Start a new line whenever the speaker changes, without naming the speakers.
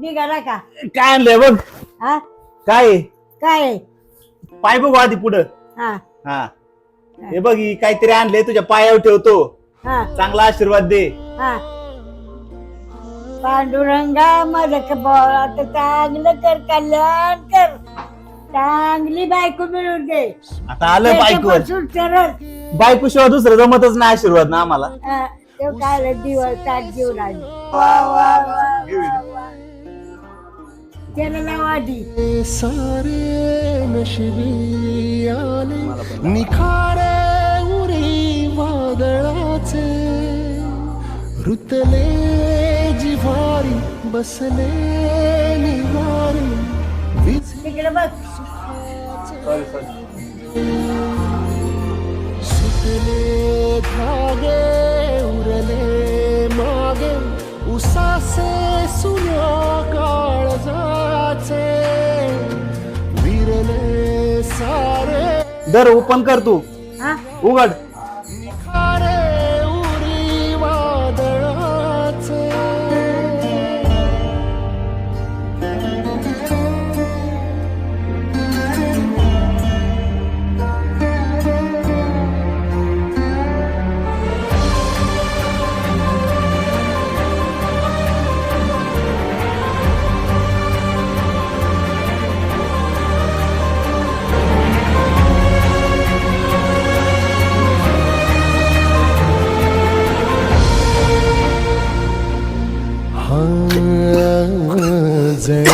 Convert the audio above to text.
निघाला का?
काय आणलंय बघ.
हा?
काय? आहे?
काय?
पाय बघू आधी पुढं.
हा.
हा. हे बघ ही काहीतरी आणलंय तुझ्या पायावर ठेवतो.
हा.
चांगला आशीर्वाद दे.
हा. पांडुरंगा माझं कपाळ आता चांगलं कर कल्याण कर. चांगली बायको मिळून दे.
आता आलं बायकोवर.
त्याच्यापासून सरळ.
बायको शिवाय दुसरं जमतच नाही आशीर्वाद ना आम्हाला.
हा, तो काय दिवस ताट घेऊन आली वा वा वा. लाव आधी
सारे नशिबी आले निखारे उरी वादळाचे रुतले जिव्हारी बसले निवारी वीज
तिकडे बघ
सुटले
दर ओपन कर तू.
हा?
उघड. 在